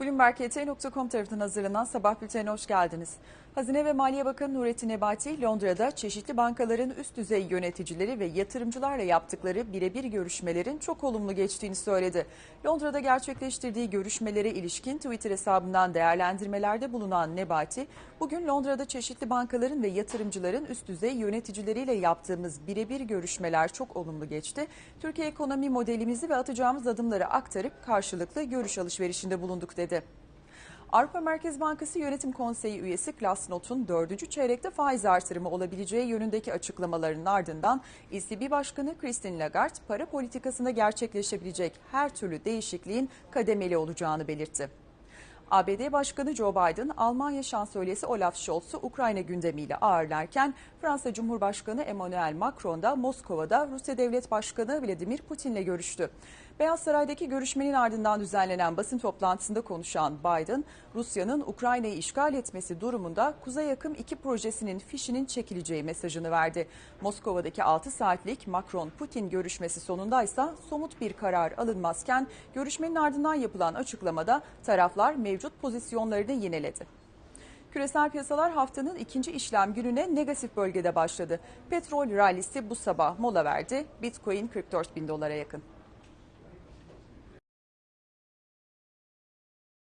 Bloomberg.com tarafından hazırlanan sabah bültenine hoş geldiniz. Hazine ve Maliye Bakanı Nurettin Nebati, Londra'da çeşitli bankaların üst düzey yöneticileri ve yatırımcılarla yaptıkları birebir görüşmelerin çok olumlu geçtiğini söyledi. Londra'da gerçekleştirdiği görüşmelere ilişkin Twitter hesabından değerlendirmelerde bulunan Nebati, bugün Londra'da çeşitli bankaların ve yatırımcıların üst düzey yöneticileriyle yaptığımız birebir görüşmeler çok olumlu geçti. Türkiye ekonomi modelimizi ve atacağımız adımları aktarıp karşılıklı görüş alışverişinde bulunduk dedi. Avrupa Merkez Bankası Yönetim Konseyi üyesi Klaas Not'un dördüncü çeyrekte faiz artırımı olabileceği yönündeki açıklamalarının ardından ECB Başkanı Christine Lagarde para politikasında gerçekleşebilecek her türlü değişikliğin kademeli olacağını belirtti. ABD Başkanı Joe Biden, Almanya Şansölyesi Olaf Scholz'u Ukrayna gündemiyle ağırlarken Fransa Cumhurbaşkanı Emmanuel Macron da Moskova'da Rusya Devlet Başkanı Vladimir Putin'le görüştü. Beyaz Saray'daki görüşmenin ardından düzenlenen basın toplantısında konuşan Biden, Rusya'nın Ukrayna'yı işgal etmesi durumunda Kuzey Akım 2 projesinin fişinin çekileceği mesajını verdi. Moskova'daki 6 saatlik Macron-Putin görüşmesi sonundaysa somut bir karar alınmazken görüşmenin ardından yapılan açıklamada taraflar mevcut pozisyonlarını yineledi. Küresel piyasalar haftanın ikinci işlem gününe negatif bölgede başladı. Petrol rallisi bu sabah mola verdi. Bitcoin 44 bin dolara yakın.